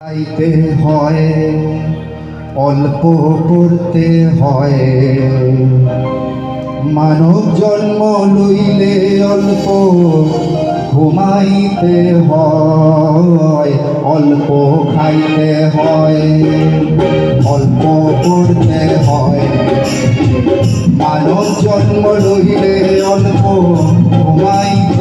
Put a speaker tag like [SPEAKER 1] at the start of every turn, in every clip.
[SPEAKER 1] চাইতে হয়, অল্প করতে হয়। মানব জন্ম লইলে অল্প ঘুমাইতে হয়, অল্প খাইতে হয়, অল্প করতে হয়। মানব জন্ম লইলে অল্প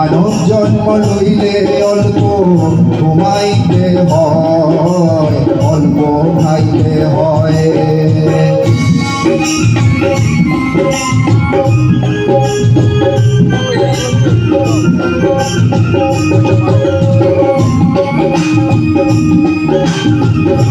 [SPEAKER 1] মানব জন্ম লইলে অল্প ঘুমাইতে হয় অল্প খাইতে হয়।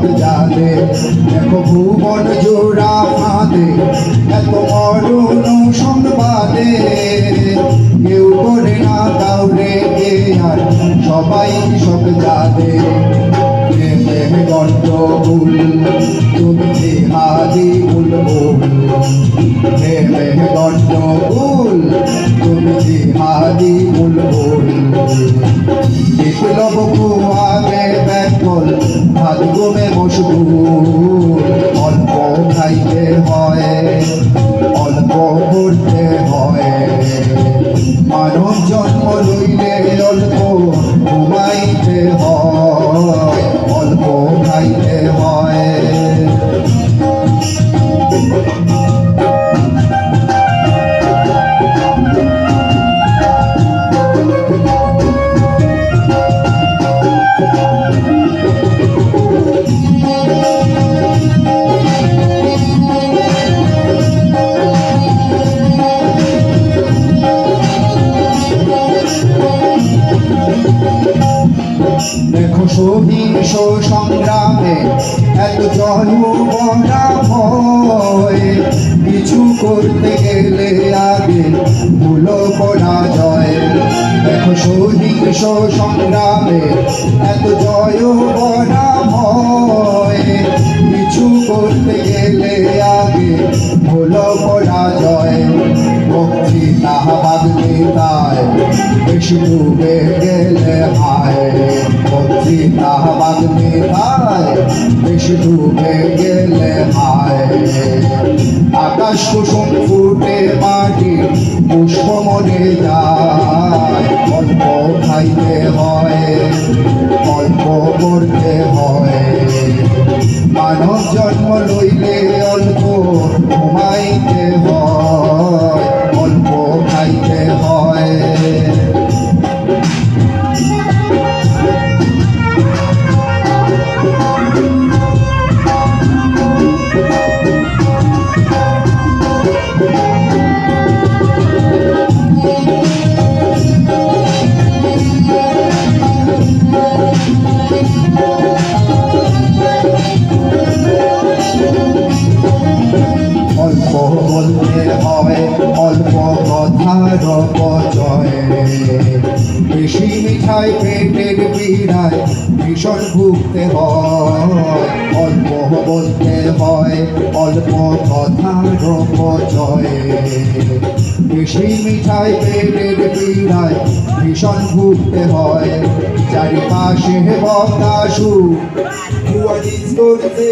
[SPEAKER 1] সব জানে, দেখো ভুবন জোড়া ফাঁদে এত মরণ সংবাদে। কেউ করে না কাউরে কে আর, সবাই সব জানে। প্রেমে গণ্ডগোল, তুমি জিহাদি বুলবুল। প্রেমে গণ্ডগোল, তুমি জিহাদি বুলবুল। বিপ্লব কুয়াবে ব্যাকল ভাত বসবো অল্প খাইতে দেখো সহিংস সংগ্রামে এত জলবরা ভয় কিছু করতে গেলে আগে ভুলো পরাজয় দেখো সহিংস সংগ্রামে এত জয় বরা তাহাবাদ নেতায় গেলে হায় ভক্তি তাহাবাদ নেতায় গেলে হায়, আকাশ কুসুম ফুটে মাটি, পুষ্প মনে যায়। অল্প খাইতে হয়, অল্প করতে হয়। মানব জন্ম লইলে পীড়ায় ভীষণ ভুগতে হয়। অল্প বলতে হয়, অল্প কথার বেশি মিঠাই পেটের পীড়ায় ভীষণ ভুগতে হয়। চারিপাশে দুয়ারিস করতে